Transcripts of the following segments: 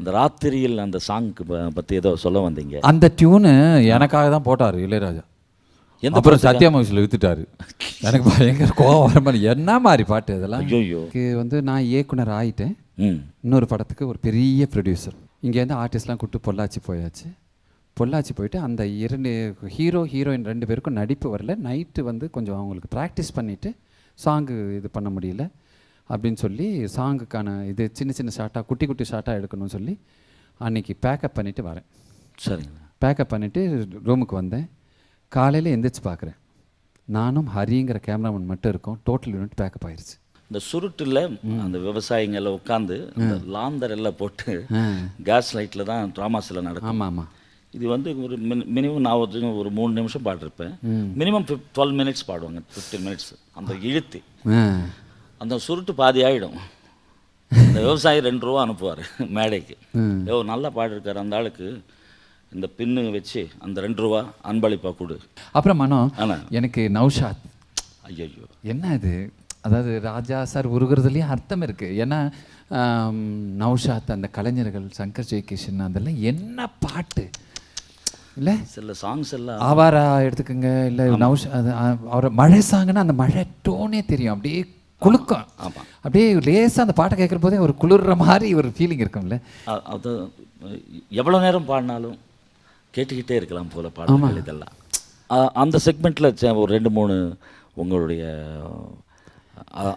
இந்த ராத்திரியில் அந்த சாங்க்கு பற்றி ஏதோ சொல்ல வந்தீங்க. அந்த டியூனு எனக்காக தான் போட்டார் இளையராஜா. எந்த அப்புறம் சத்யா மூவிஸில் வித்துட்டாரு எனக்கு பயங்கர கோவம் வர மாதிரி என்ன மாதிரி பாட்டு இதெல்லாம்? எனக்கு வந்து நான் இயக்குனர் ஆயிட்டேன். ம். இன்னொரு படத்துக்கு ஒரு பெரிய ப்ரொடியூசர் இங்கேருந்து ஆர்டிஸ்ட்லாம் கூப்பிட்டு பொள்ளாச்சி போயாச்சு. பொள்ளாச்சி போயிட்டு அந்த இரண்டு ஹீரோ ஹீரோயின் ரெண்டு பேருக்கும் நடிப்பு வரல. நைட்டு வந்து கொஞ்சம் அவங்களுக்கு ப்ராக்டிஸ் பண்ணிவிட்டு சாங்கு இது பண்ண முடியல. அப்படின்னு சொல்லி சாங்குக்கான இது சின்ன சின்ன ஷார்ட்டாக குட்டி குட்டி ஷார்ட்டாக எடுக்கணும்னு சொல்லி அன்னைக்கு பேக்கப் பண்ணிவிட்டு வரேன். சரிங்க. பேக்கப் பண்ணிவிட்டு ரூமுக்கு வந்தேன். காலையில் எந்திரிச்சு பார்க்குறேன் நானும் ஹரிங்கிற கேமராமேன் மட்டும் இருக்கோம். டோட்டல் யூனிட் பேக்கப் ஆயிருச்சு. இந்த சுருட்டில் அந்த விவசாயிங்களை உட்காந்து அந்த லாந்தர் எல்லாம் போட்டு கேஸ் லைட்டில் தான் ட்ராமாஸில் நடக்கும். ஆமாம் ஆமாம் இது வந்து ஒரு மினிமம் நான் ஒரு ஒரு மூணு நிமிஷம் பாடிருப்பேன். மினிமம் டுவெல் மினிட்ஸ் பாடுவாங்க ஃபிஃப்டீன் மினிட்ஸ் அந்த இழுத்து. அந்த சுருட்டு பாதி ஆகிடும் இந்த விவசாயி ரெண்டு ரூபா அனுப்புவார் மேடைக்கு. ஏதோ நல்லா பாடிருக்காரு அந்த ஆளுக்கு இந்த பின்னு வச்சு அந்த ரெண்டு ரூபா அன்பளிப்பாக கொடு. அப்புறம் மனோ எனக்கு நௌஷாத். ஐயோ என்ன இது? அதாவது ராஜா சார் உருகிறதுலேயும் அர்த்தம் இருக்குது ஏன்னா நௌஷாத் அந்த கலைஞர்கள் சங்கர் ஜெயகிஷன் அதெல்லாம் என்ன பாட்டு? இல்லை? சில சாங்ஸ் எல்லாம். ஆவாரா எடுத்துக்கோங்க. இல்லை நௌஷா அது அவர் மழை சாங்குன்னா அந்த மழை டோனே தெரியும். அப்படியே குலுக்கம். ஆமாம் அப்படியே லேசாக அந்த பாட்டை கேட்குற போதே ஒரு குளிர்ற மாதிரி ஒரு ஃபீலிங் இருக்கும்ல. அது எவ்வளோ நேரம் பாடினாலும் கேட்டுக்கிட்டே இருக்கலாம் போல பாடல்கள் இதெல்லாம். அந்த செக்மெண்ட்டில் ஒரு ரெண்டு மூணு உங்களுடைய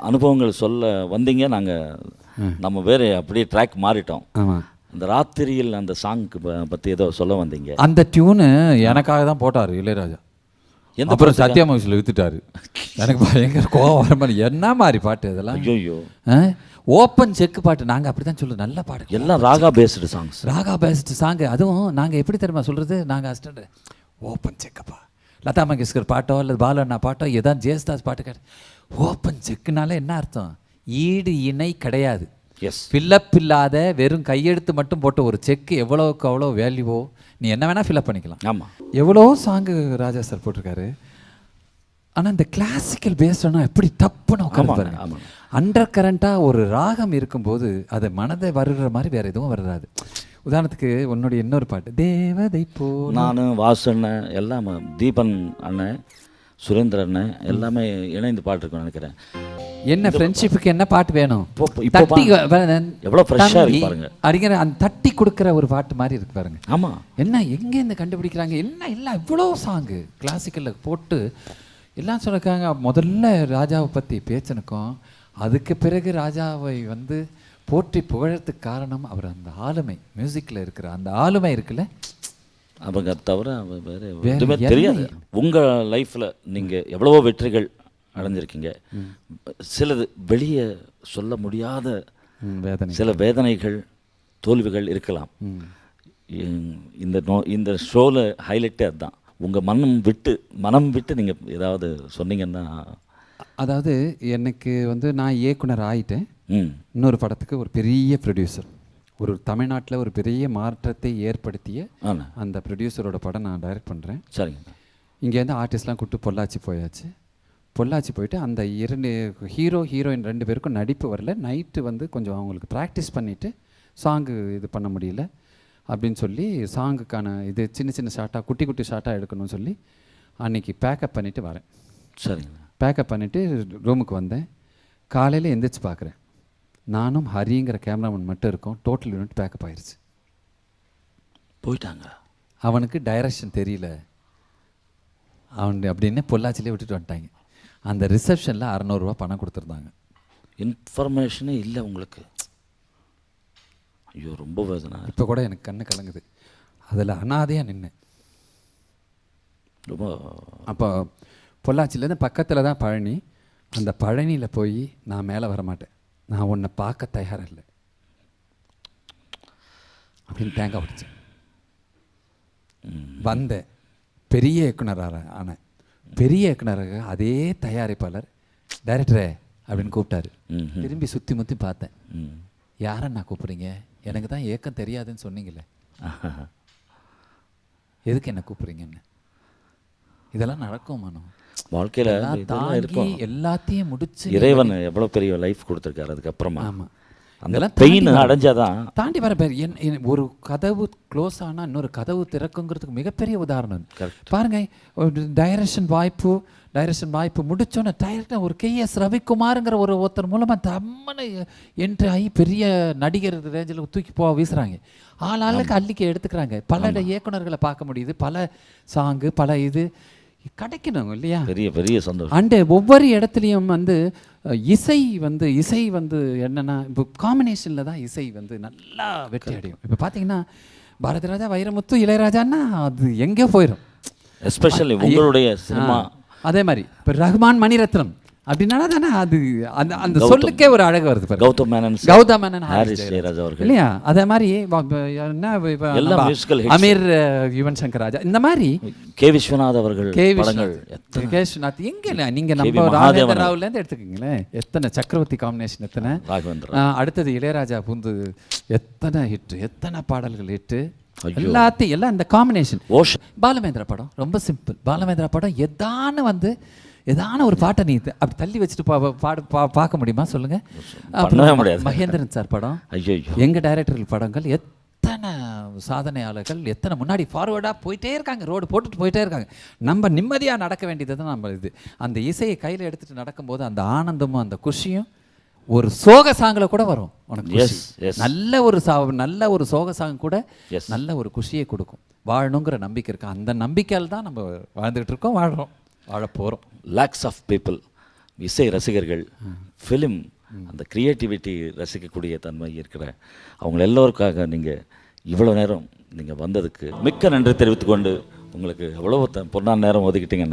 அனுபவங்கள் சொல்ல வந்தீங்க. நாங்கள் நம்ம வேறு அப்படியே ட்ராக் மாறிட்டோம். அந்த ராத்திரியில் அந்த சாங்க்கு பற்றி ஏதோ சொல்ல வந்தீங்க. அந்த டியூனு எனக்காக தான் போட்டார் இளையராஜா. எந்த அப்புறம் சத்யா மூவிஸில் வித்துட்டாரு எனக்கு பயங்கர கோவம் வர மாதிரி என்ன மாதிரி பாட்டு இதெல்லாம்? ஐயோ ஓப்பன் செக் பாட்டு. நாங்கள் அப்படி தான் சொல்லுவோம். நல்ல பாட்டு. எல்லாம் raga based songs raga best song அதுவும் நாங்கள் எப்படி தெரியுமா சொல்கிறது நாங்கள் அசிஸ்டண்ட் ஓப்பன் செக்கப்பா லதா மங்கேஷ்கர் பாட்டோ அல்லது பாலண்ணா பாட்டோ ஏதாவது ஜெயஸ்தாஸ் பாட்டு கேட்டு. ஓப்பன் செக்குனால என்ன அர்த்தம்? ஈடு இணை கிடையாது. எஸ் ஃபில்லப் இல்லாத வெறும் கையெழுத்து மட்டும் போட்ட ஒரு செக் எவ்வளோக்கு அவ்வளோ வேல்யூவோ நீ என்ன வேணால் ஃபில்அப் பண்ணிக்கலாம். ஆமாம் எவ்வளோ சாங்கு ராஜா சார் போட்டிருக்காரு? ஆனால் இந்த கிளாசிக்கல் பேஸ்டனா எப்படி டப்புன்னு உட்காந்து. அண்டர் கரண்ட்டாக ஒரு ராகம் இருக்கும்போது அது மனதை வருகிற மாதிரி வேற எதுவும் வராது. உதாரணத்துக்கு உன்னுடைய இன்னொரு பாட்டு தேவதை போ நான் வாசு அண்ணன் எல்லாம் தீபன் அண்ணன் சுரேந்திர அண்ணன் எல்லாமே இணைந்து பாட்டிருக்கோம் நினைக்கிறேன். என்ன ஃப்ரெண்ட்ஷிப்புக்கு என்ன பாட்டு வேணும்? தட்டி எவ்வளோ ஃப்ரெஷ்ஷாக இருக்கு பாருங்க. அறிஞர் அந்த தட்டி கொடுக்குற ஒரு பாட்டு மாதிரி இருக்கு பாருங்க. ஆமாம் என்ன எங்கே இந்த கண்டுபிடிக்கிறாங்க? என்ன எல்லாம் இவ்வளோ சாங்கு கிளாசிக்கலில் போட்டு எல்லாம் சொல்லிருக்காங்க. முதல்ல ராஜாவை பற்றி பேச்சனுக்கும் அதுக்கு பிறகு ராஜாவை வந்து போற்றி புகழறதுக்கு காரணம் அவர் அந்த ஆளுமை. மியூசிக்கில் இருக்கிற அந்த ஆளுமை இருக்குல்ல? அவங்க தவிர வேற எதுவுமே தெரியாது. உங்கள் லைஃப்பில் நீங்கள் எவ்வளவோ வெற்றிகள் அடைஞ்சிருக்கீங்க. சிலது வெளியே சொல்ல முடியாத வேதனை சில வேதனைகள் தோல்விகள் இருக்கலாம். இந்த நோ இந்த ஷோவில் ஹைலைட்டே அதுதான். உங்கள் மனம் விட்டு மனம் விட்டு நீங்கள் ஏதாவது சொன்னீங்கன்னா. அதாவது எனக்கு வந்து நான் இயக்குனர் ஆயிட்டேன். ம். இன்னொரு படத்துக்கு ஒரு பெரிய ப்ரொடியூசர் ஒரு தமிழ்நாட்டில் ஒரு பெரிய மாற்றத்தை ஏற்படுத்திய அந்த ப்ரொடியூசரோட படம் நான் டைரக்ட் பண்ணுறேன் சரிங்க. இங்கேருந்து ஆர்டிஸ்ட்லாம் கூப்பிட்டு பொள்ளாச்சி போயாச்சு. பொள்ளாச்சி போயிட்டு அந்த இரண்டு ஹீரோ ஹீரோயின் ரெண்டு பேருக்கும் நடிப்பு வரல. நைட்டு வந்து கொஞ்சம் அவங்களுக்கு ப்ராக்டிஸ் பண்ணிவிட்டு சாங்கு இது பண்ண முடியல அப்படின்னு சொல்லி சாங்குக்கான இது சின்ன சின்ன ஷார்ட்டாக குட்டி குட்டி ஷார்ட்டாக எடுக்கணும்னு சொல்லி அன்னைக்கு பேக்கப் பண்ணிவிட்டு வரேன். சரிங்க. பேக்கப் பண்ணிவிட்டு ரூமுக்கு வந்தேன். காலையில் எந்திரிச்சு பார்க்குறேன் நானும் ஹரிங்கிற கேமராமேன் மட்டும் இருக்கோம். டோட்டல் யூனிட் பேக்கப் ஆயிருச்சு. போயிட்டாங்க. அவனுக்கு டைரக்ஷன் தெரியல. அவன் அப்படின்னு பொள்ளாச்சிலே விட்டுட்டு வந்துட்டாங்க. அந்த ரிசப்ஷனில் அறநூறுவா பணம் கொடுத்துருந்தாங்க. இன்ஃபர்மேஷனே இல்லை உங்களுக்கு. ஐயோ ரொம்ப வேதனை. இப்போ கூட எனக்கு கண்ணு கலங்குது. அதில் அனாதையாக நின்னேன் ரொம்ப அப்போ பொள்ளாச்சிலேருந்து பக்கத்தில் தான் பழனி. அந்த பழனியில் போய் நான் மேலே வர மாட்டேன். நான் உன்னை பார்க்க தயாராக இல்லை. அப்படின்னு தேங்காய் உடைச்சேன் வந்தேன். பெரிய இயக்குனராக ஆனேன் பெரிய இயக்குனராக அதே தயாரிப்பாளர் டைரக்டரே அப்படின்னு கூப்பிட்டாரு. திரும்பி சுற்றி முற்றி பார்த்தேன். ம். யாரை நான் கூப்பிட்றீங்க? எனக்கு தான் ஏக்கம் தெரியாதுன்னு சொன்னீங்களே எதுக்கு என்ன கூப்பிட்றீங்கன்னு? இதெல்லாம் நடக்கும் மனம் வாழ்க்கையில் இருக்கும். எல்லாத்தையும் முடிச்சு இறைவன் எவ்வளோ பெரிய லைஃப் கொடுத்துருக்காரு அதுக்கப்புறமா. ஆமாம் அந்த இதெல்லாம் பெயின் அடைஞ்சாதான். தாண்டி வர பேர். என் ஒரு கதவு க்ளோஸ் ஆனால் இன்னொரு கதவு திறக்குங்கிறதுக்கு மிகப்பெரிய உதாரணம். பாருங்க டைரக்ஷன் வாய்ப்பு டைரக்ஷன் வாய்ப்பு முடிச்சோன்னே டைரக்டாக ஒரு கேஎஸ் ரவிக்குமாருங்கிற ஒரு ஒருத்தர் மூலமாக தம்மனை என்ட்ரி ஆகி பெரிய நடிகர் ரேஞ்சில் தூக்கி போ வீசுகிறாங்க ஆள் ஆளுக்கு அள்ளிக்க எடுத்துக்கிறாங்க. பல இயக்குனர்களை பார்க்க முடியுது. பல சாங்கு பல இது. கிடைக்கணும் இல்லையா? பெரிய பெரிய சந்தோஷம். அண்டு ஒவ்வொரு இடத்துலையும் வந்து இசை வந்து இசை வந்து என்னன்னா இப்போ காம்பினேஷனில் தான் இசை வந்து நல்லா வெற்றி அடையும். இப்போ பார்த்தீங்கன்னா பாரதி ராஜா வைரமுத்து இளையராஜான்னா அது எங்கேயோ போயிடும் எஸ்பெஷலி உங்களுடைய சினிமா. அதே மாதிரி இப்போ ரஹ்மான் மணிரத்னம். அப்படின்னா தானே அது அந்த அந்த சொல்லுக்கே ஒரு அழகு வருது பாருங்க. கௌதம் மேனன் கௌதம் மேனன் ஹாரிஸ் ஜெயராஜ். அவர்கள். இல்லையா? அதே மாதிரி என்ன. அமீர் யுவன் சங்கர் ராஜா இந்த மாதிரி கே விஸ்வநாத் அவர்கள் கே விஸ்வநாத் கே விஸ்வநாத் எங்க இல்ல நீங்க. நம்ம. ராஜேந்திர. ராவ்ல இருந்து எடுத்துக்கீங்களேன் எத்தனை சக்கரவர்த்தி காம்பினேஷன் எத்தனை? அடுத்தது இளையராஜா புந்து எத்தனை ஹிட் எத்தனை பாடல்கள் ஹிட் ஐயோ. எல்லாத்தையும் எல்லாம் இந்த காம்பினேஷன் பாலமேந்திரா படம் ரொம்ப சிம்பிள் பாலமேந்திரா படம் எதான வந்து எதான ஒரு பாட்டை நீ அப்படி தள்ளி வச்சுட்டு பா பாடு பா பார்க்க முடியுமா? சொல்லுங்க. அப்புறம் முடியாது. மகேந்திரன் சார் படம். ஐயோ எங்க டைரக்டர்கள் படங்கள் எத்தனை சாதனையாளர்கள் எத்தனை முன்னாடி ஃபார்வர்டாக போயிட்டே இருக்காங்க. ரோடு போட்டுட்டு போயிட்டே இருக்காங்க. நம்ம நிம்மதியாக நடக்க வேண்டியது தான் நம்ம இது. அந்த இசையை கையில் எடுத்துட்டு நடக்கும்போது அந்த ஆனந்தமும் அந்த குஷியும் ஒரு சோக சாங்கில் கூட வரும். உனக்கு. நல்ல ஒரு சா நல்ல ஒரு சோக சாங் கூட. நல்ல ஒரு குஷியை கொடுக்கும். வாழணுங்கிற நம்பிக்கை இருக்கு. அந்த நம்பிக்கையால் தான் நம்ம வாழ்ந்துகிட்டு இருக்கோம் வாழ்கிறோம் வாழ போகிறோம் லேக்ஸ் ஆஃப் பீப்புள் இசை ரசிகர்கள் ஃபிலிம் அந்த க்ரியேட்டிவிட்டி ரசிக்கக்கூடிய தன்மை இருக்கிற அவங்க எல்லோருக்காக நீங்கள் இவ்வளோ நேரம் நீங்கள் வந்ததுக்கு மிக்க நன்றி தெரிவித்துக்கொண்டு உங்களுக்கு எவ்வளோ பொன்னான நேரம் ஒதுக்கிட்டீங்க.